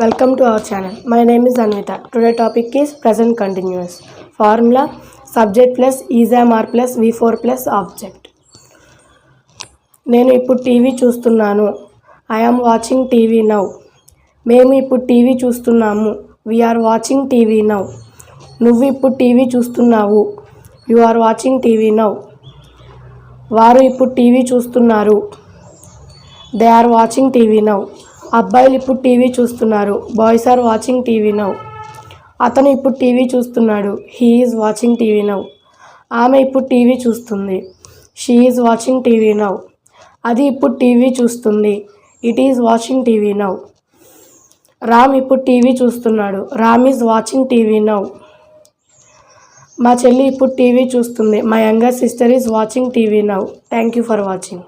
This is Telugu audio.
Welcome to our channel my name is Anvitha today topic is present continuous formula subject plus is am are plus V four plus object నేను ఇప్పుడు టీవీ చూస్తున్నాను. I I am watching TV now మేము ఇప్పుడు టీవీ చూస్తున్నాము. వీఆర్ వాచింగ్ టీవీ నౌ నువ్వు ఇప్పుడు టీవీ చూస్తున్నావు. You are watching TV now వారు ఇప్పుడు టీవీ చూస్తున్నారు. They are watching TV now అబ్బాయిలు ఇప్పుడు టీవీ చూస్తున్నారు. Boys are watching TV now అతను ఇప్పుడు టీవీ చూస్తున్నాడు. He is watching TV now ఆమె ఇప్పుడు టీవీ చూస్తుంది. She is watching TV now అది ఇప్పుడు టీవీ చూస్తుంది. It is watching TV now Ram ఇప్పుడు టీవీ చూస్తున్నాడు. Ram is watching TV now మా చెల్లి ఇప్పుడు టీవీ చూస్తుంది. My younger sister is watching TV now thank you for watching